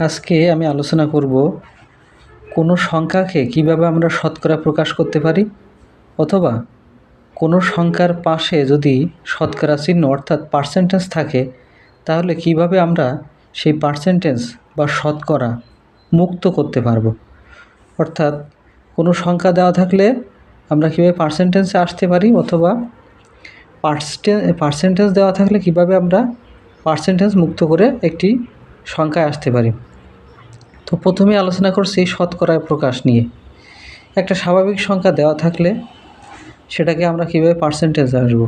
আজকে আমি আলোচনা করব কোনো সংখ্যাকে কীভাবে আমরা শতকরা প্রকাশ করতে পারি অথবা কোনো সংখ্যার পাশে যদি শতকরা চিহ্ন অর্থাৎ পার্সেন্টেজ থাকে, তাহলে কীভাবে আমরা সেই পার্সেন্টেজ বা শতকরা মুক্ত করতে পারব? অর্থাৎ কোনো সংখ্যা দেওয়া থাকলে আমরা কীভাবে পার্সেন্টেজে আসতে পারি অথবা পার্সেন্টে পার্সেন্টেজ দেওয়া থাকলে কীভাবে আমরা পার্সেন্টেজ মুক্ত করে একটি সংখ্যায় আসতে পারি? তো প্রথমে আলোচনা করছি শতকরায় প্রকাশ নিয়ে। একটা স্বাভাবিক সংখ্যা দেওয়া থাকলে সেটাকে আমরা কীভাবে পার্সেন্টেজ আসব?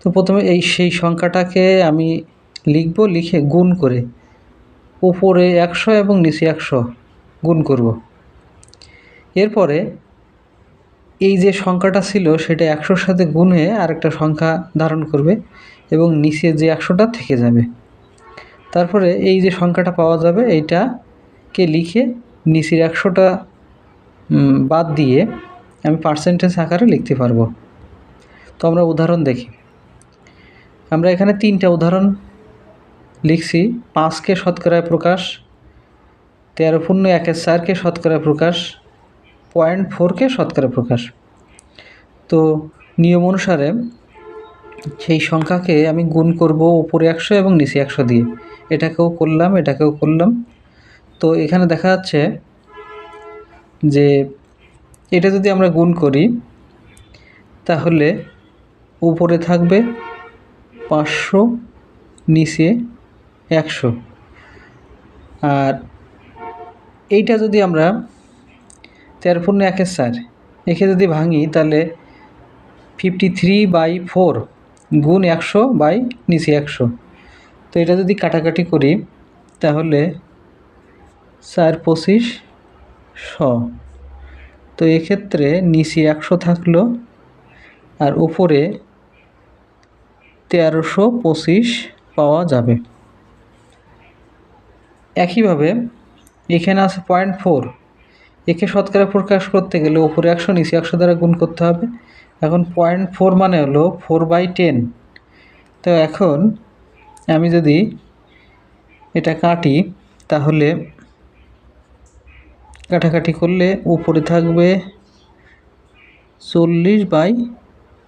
তো প্রথমে এই সেই সংখ্যাটাকে আমি লিখব, লিখে গুণ করে উপরে একশো এবং নিচে একশো গুণ করব। এরপরে এই যে সংখ্যাটা ছিল সেটা একশোর সাথে গুণ হয়ে আরেকটা সংখ্যা ধারণ করবে এবং নিচে যে একশোটা থেকে যাবে। তারপরে এই যে সংখ্যাটা পাওয়া যাবে এইটাকে লিখে নিচের একশোটা বাদ দিয়ে আমি পার্সেন্টেজ আকারে লিখতে পারব। তো আমরা উদাহরণ দেখি। আমরা এখানে তিনটা উদাহরণ লিখছি। পাঁচকে শতকরায় প্রকাশ, তেরো পূর্ণ একের চারকে শতকরায় প্রকাশ, পয়েন্ট ফোরকে শতকরা প্রকাশ। তো নিয়ম অনুসারে সেই সংখ্যাকে আমি গুণ করব উপরে একশো এবং নিচে একশো দিয়ে। এটাকেও করলাম এটাকেও করলাম। তো এখানে দেখা যাচ্ছে যে এটা যদি আমরা গুণ করি, তাহলে উপরে থাকবে পাঁচশো নিচে একশো। আর এইটা যদি আমরা তেরো পূর্ণ একের চার একে যদি ভাঙি, তাহলে ফিফটি থ্রি বাই ফোর গুণ একশো বাই নিচে একশো। তো এটা যদি কাটাকাটি করি, তাহলে চার পঁচিশ শ। তো এক্ষেত্রে নিচে একশো থাকল আর উপরে তেরোশো পঁচিশ পাওয়া যাবে। একইভাবে এখানে আছে পয়েন্ট ফোর একে শতকরা প্রকাশ করতে গেলে উপরে একশো, নিচে একশো দ্বারা গুণ করতে হবে। এখন পয়েন্ট ফোর মানে হলো ফোর বাই টেন তো এখন আমি যদি এটা কাটি, তাহলে কাটাকাটি করলে উপরে থাকবে চল্লিশ বাই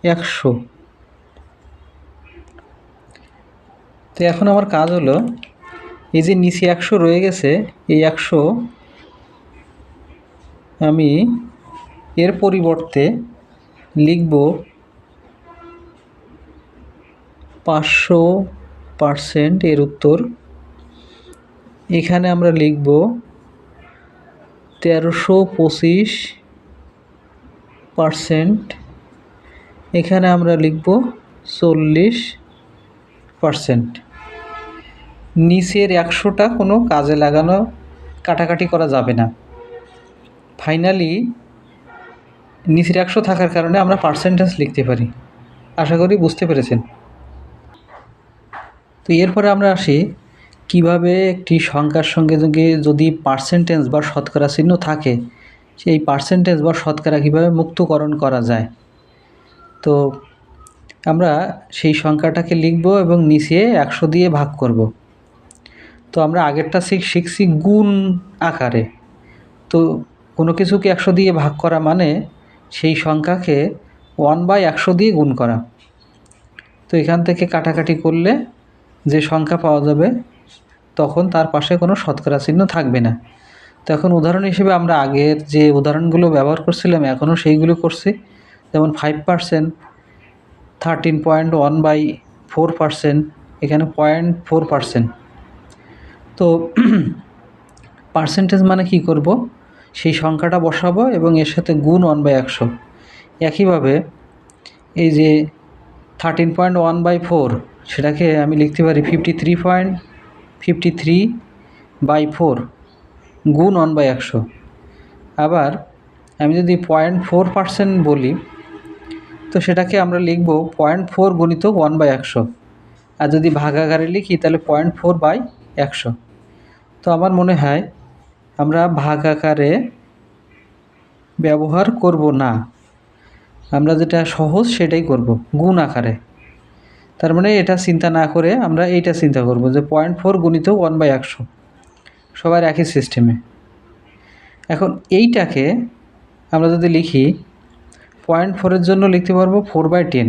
একশো। তো এখন আমার কাজ হলো, এই যে নিচে একশো রয়ে গেছে, এই একশো আমি এর পরিবর্তে লিখব পাঁচশো পারসেন্ট এর উত্তর। এখানে আমরা লিখব তেরোশো পঁচিশ পারসেন্ট এখানে আমরা লিখব চল্লিশ পারসেন্ট নিচের একশোটা কোনো কাজে লাগানো কাটাকাটি করা যাবে না। ফাইনালি নিচের একশো থাকার কারণে আমরা পার্সেন্টেজ লিখতে পারি। আশা করি বুঝতে পেরেছেন। তো এরপরে আমরা আসি কীভাবে একটি সংখ্যার সঙ্গে যদি পার্সেন্টেজ বা শতকরা চিহ্ন থাকে, সেই পার্সেন্টেজ বা শতকরা কীভাবে মুক্তকরণ করা যায়? তো আমরা সেই সংখ্যাটাকে লিখব এবং নিচে একশো দিয়ে ভাগ করব। তো আমরা আগেরটা শিখ, শিখছি গুণ আকারে। তো কোনো কিছুকে একশো দিয়ে ভাগ করা মানে সেই সংখ্যাকে ওয়ান বাই একশো দিয়ে গুণ করা। তো এখান থেকে কাটাকাটি করলে যে সংখ্যা পাওয়া যাবে তখন তার পাশে কোনো শতকরা চিহ্ন থাকবে না। তো এখন উদাহরণ হিসেবে আমরা আগের যে উদাহরণগুলো ব্যবহার করছিলাম, এখনও সেইগুলো করছি। যেমন five percent thirteen point one by four percent এখানে পয়েন্ট ফোর পার্সেন্ট তো পার্সেন্টেজ মানে কি করব? সেই সংখ্যাটা বসাবো এবং এর সাথে গুণ ওয়ান বাই একশো। একইভাবে এই যে thirteen point one by four সেটাকে আমি লিখতে পারি fifty three point fifty three by four গুণ ওয়ান বাই একশো। আবার আমি যদি পয়েন্ট ফোর পার্সেন্ট বলি, তো সেটাকে আমরা লিখব পয়েন্ট ফোর গুণিত ওয়ান বাই একশো। আর যদি ভাগাকারে লিখি, তাহলে পয়েন্ট ফোর বাই একশো। তো আমার মনে হয় আমরা ভাগ আকারে ব্যবহার করব না। আমরা যেটা সহজ সেটাই করব, গুণ আকারে। তার মানে এটা চিন্তা না করে আমরা এইটা চিন্তা করব যে পয়েন্ট ফোর গুণিত ওয়ান বাই একশো। সবার একই সিস্টেমে এখন এইটাকে আমরা যদি লিখি পয়েন্ট ফোরের জন্য লিখতে পারব ফোর বাই টেন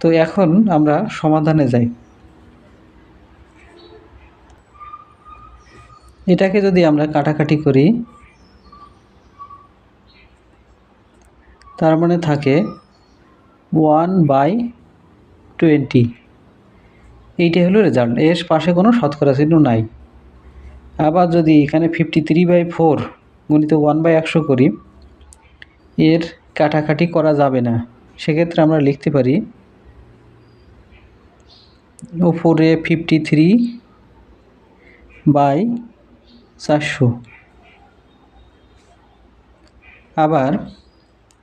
তো এখন আমরা সমাধানে যাই। এটাকে যদি আমরা কাটাকাটি করি, তার মানে থাকে ওয়ান বাই টোয়েন্টি। এইটাই হলো রেজাল্ট এর পাশে কোনো শতকরা চিহ্ন নাই। আবার যদি এখানে ফিফটি থ্রি বাই ফোর গুণিত ওয়ান বাই একশো করি, এর কাটাকাটি করা যাবে না। সেক্ষেত্রে আমরা লিখতে পারি, ওপরে ফিফটি থ্রি বাই চারশো। আবার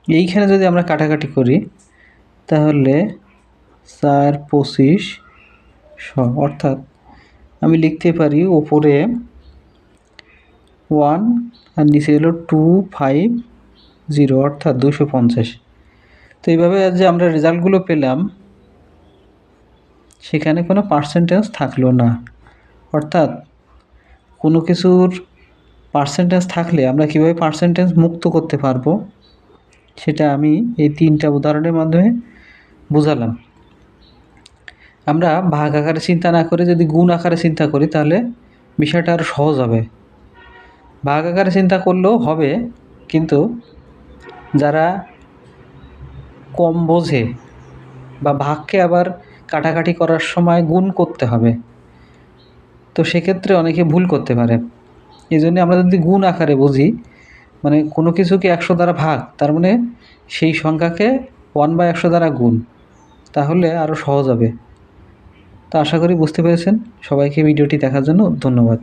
এইখানে যদি আমরা কাটাকাটি করি, তাহলে চার পঁচিশ অর্থাৎ আমি লিখতে পারি ওপরে ওয়ান আর নিচে হলো টু ফাইভ জিরো, অর্থাৎ দুশো পঞ্চাশ। তো এইভাবে যে আমরা রেজাল্টগুলো পেলাম, সেখানে কোনো পার্সেন্টেজ থাকল না। অর্থাৎ কোনো কিছুর পার্সেন্টেজ থাকলে আমরা কীভাবে পার্সেন্টেজ মুক্ত করতে পারব, সেটা আমি এই তিনটা উদাহরণের মাধ্যমে বুঝালাম। আমরা ভাগ আকারে চিন্তা না করে যদি গুণ আকারে চিন্তা করি, তাহলে বিষয়টা আরও সহজ হবে। ভাগ আকারে চিন্তা করলেও হবে, কিন্তু যারা কম বোঝে বা ভাগকে আবার কাটাকাটি করার সময় গুণ করতে হবে, তো সেক্ষেত্রে অনেকে ভুল করতে পারে। এই জন্য আমরা যদি গুণ আকারে বুঝি মানে কোনো কিছুকে একশো দ্বারা ভাগ, তার মানে সেই সংখ্যাকে ওয়ান বাই একশো দ্বারা গুণ, তাহলে আরও সহজ হবে। তো আশা করি বুঝতে পেরেছেন। সবাইকে ভিডিওটি দেখার জন্য ধন্যবাদ।